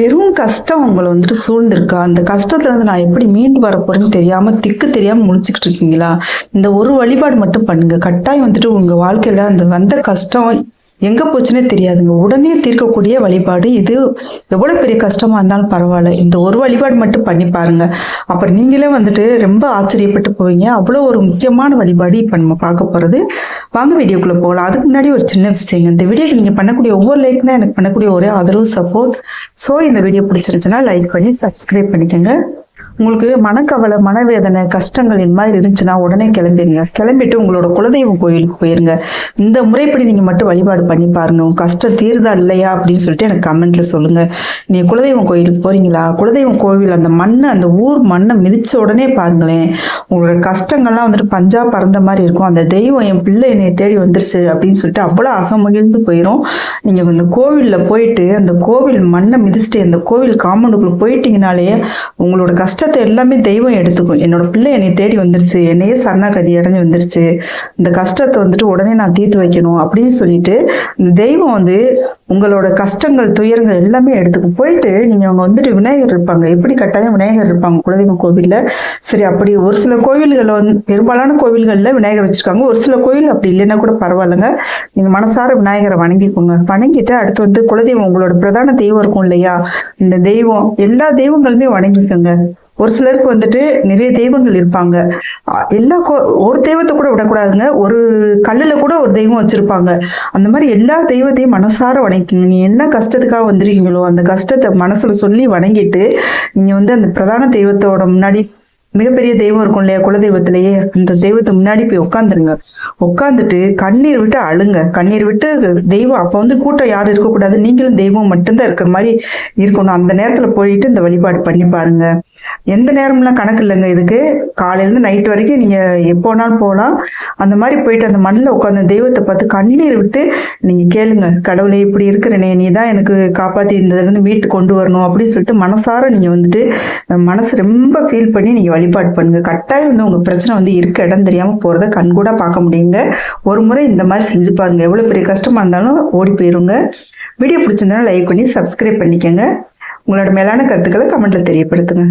பெரும் கஷ்டம் உங்களை வந்துட்டு சூழ்ந்திருக்கா. அந்த கஷ்டத்துல இருந்து நான் எப்படி மீண்டு வர போகிறேன்னு தெரியாம திக்கு தெரியாம முடிச்சுக்கிட்டு இருக்கீங்களா? இந்த ஒரு வழிபாடு மட்டும் பண்ணுங்க. கட்டாயம் வந்துட்டு உங்க வாழ்க்கையில அந்த வந்த கஷ்டம் எங்கே போச்சுன்னே தெரியாதுங்க. உடனே தீர்க்கக்கூடிய வழிபாடு இது. எவ்வளோ பெரிய கஷ்டமாக இருந்தாலும் பரவாயில்ல. இந்த ஒரு வழிபாடு மட்டும் பண்ணி பாருங்க. அப்புறம் நீங்களே வந்துட்டு ரொம்ப ஆச்சரியப்பட்டு போவீங்க. அவ்வளோ ஒரு முக்கியமான வழிபாடு இப்போ நம்ம பார்க்க போகிறது வாங்க வீடியோக்குள்ளே போகலாம். அதுக்கு முன்னாடி ஒரு சின்ன விஷயங்க. இந்த வீடியோக்கு நீங்கள் பண்ணக்கூடிய ஒவ்வொரு லைக் தான் எனக்கு பண்ணக்கூடிய ஒரே ஆதரவு சப்போர்ட் ஸோ இந்த வீடியோ பிடிச்சிருந்துச்சுன்னா லைக் பண்ணி சப்ஸ்கிரைப் பண்ணிக்கோங்க. உங்களுக்கு மனக்கவலை மனவேதனை கஷ்டங்கள் இந்த மாதிரி இருந்துச்சுன்னா உடனே கிளம்பிடுங்க கிளம்பிட்டு உங்களோட குலதெய்வம் கோயிலுக்கு போயிருங்க. இந்த முறைப்படி நீங்கள் மட்டும் வழிபாடு பண்ணி பாருங்க. உங்க கஷ்டம் தீர்தா இல்லையா அப்படின்னு சொல்லிட்டு எனக்கு கமெண்ட்ல சொல்லுங்க. நீ குலதெய்வம் கோயிலுக்கு போறீங்களா? குலதெய்வம் கோவில் அந்த மண்ணை அந்த ஊர் மண்ணை மிதிச்ச உடனே பாருங்களேன். உங்களோட கஷ்டங்கள்லாம் வந்துட்டு பஞ்சா பறந்த மாதிரி இருக்கும். அந்த தெய்வம் என் பிள்ளை என்னை தேடி வந்துருச்சு அப்படின்னு சொல்லிட்டு அவ்வளோ அகமகிழ்ந்து போயிடும் நீங்க இந்த கோவிலில் போயிட்டு அந்த கோவில் மண்ணை மிதிச்சுட்டு அந்த கோவில் காம்பவுண்டுக்குள்ள போயிட்டீங்கனாலே உங்களோட கஷ்டத்தை எல்லாமே தெய்வம் எடுத்துக்கும். என்னோட பிள்ளை என்னை தேடி வந்துருச்சு. என்னையே சரணாகதி அடைஞ்சு வந்துருச்சு. இந்த கஷ்டத்தை வந்துட்டு உடனே நான் தீர்த்து வைக்கணும் அப்படின்னு சொல்லிட்டு தெய்வம் வந்து உங்களோட கஷ்டங்கள் துயரங்கள் எல்லாமே எடுத்துக்கும் போயிட்டு நீங்க அவங்க வந்துட்டு விநாயகர் இருப்பாங்க. எப்படி கட்டாயம் விநாயகர் இருப்பாங்க? குலதெய்வம் கோவில்ல. சரி அப்படி ஒரு சில கோவில்களில் வந்து பெரும்பாலான கோவில்களில் விநாயகர் வச்சிருக்காங்க. ஒரு சில கோவில் அப்படி இல்லைன்னா கூட பரவாயில்லைங்க. நீங்க மனசார விநாயகரை வணங்கிக்கோங்க. வணங்கிட்டு அடுத்து வந்து குலதெய்வம் உங்களோட பிரதான தெய்வம் இருக்கும் இல்லையா? இந்த தெய்வம் எல்லா தெய்வங்களுமே வணங்கிக்கோங்க. ஒரு சிலருக்கு வந்துட்டு நிறைய தெய்வங்கள் இருப்பாங்க. எல்லா கோ- ஒரு தெய்வத்தை கூட விடக்கூடாதுங்க. ஒரு கல்லுல கூட ஒரு தெய்வம் வச்சிருப்பாங்க. அந்த மாதிரி எல்லா தெய்வத்தையும் மனசார வணங்கி வணங்கிக்கோங்க நீ என்ன கஷ்டத்துக்காக வந்திருக்கீங்களோ அந்த கஷ்டத்தை மனசுல சொல்லி வணங்கிட்டு நீங்க வந்து அந்த பிரதான தெய்வத்தோட முன்னாடி மிகப்பெரிய தெய்வம் இருக்கும் இல்லையா குலதெய்வத்திலேயே அந்த தெய்வத்தை முன்னாடி போய் உட்காந்துருங்க உட்காந்துட்டு கண்ணீர் விட்டு அழுங்க. கண்ணீர் விட்டு தெய்வம் அப்போ வந்து கூட்டம் யாரும் இருக்கக்கூடாது. நீங்களும் தெய்வம் மட்டும்தான் இருக்கிற மாதிரி இருக்கணும். அந்த நேரத்துல போயிட்டு இந்த வழிபாடு பண்ணி பாருங்க. எந்த நேரம்லாம் கணக்கு இல்லைங்க இதுக்கு? காலையிலேருந்து நைட் வரைக்கும் நீங்கள் எப்போனாலும் போகலாம். அந்த மாதிரி போயிட்டு அந்த மண்ணில் உட்காந்து தெய்வத்தை பார்த்து கண்ணீர் விட்டு நீங்கள் கேளுங்க. கடவுளே இப்படி இருக்கிறனே நீ தான் எனக்கு காப்பாற்றி இந்த வீட்டு கொண்டு வரணும் அப்படின்னு சொல்லிட்டு மனசார நீங்கள் வந்துட்டு மனசு ரொம்ப ஃபீல் பண்ணி நீங்கள் வழிபாடு பண்ணுங்கள் கட்டாயம் வந்து உங்கள் பிரச்சனை வந்து இருக்க இடம் தெரியாமல் போகிறத கண்கூட பார்க்க முடியுங்க. ஒரு முறை இந்த மாதிரி செஞ்சு பாருங்கள் எவ்வளோ பெரிய கஷ்டமாக இருந்தாலும் ஓடி போயிருங்க. வீடியோ பிடிச்சிருந்தாலும் லைக் பண்ணி சப்ஸ்கிரைப் பண்ணிக்கோங்க. உங்களோட மேலான கருத்துக்களை கமெண்ட்டில் தெரியப்படுத்துங்க.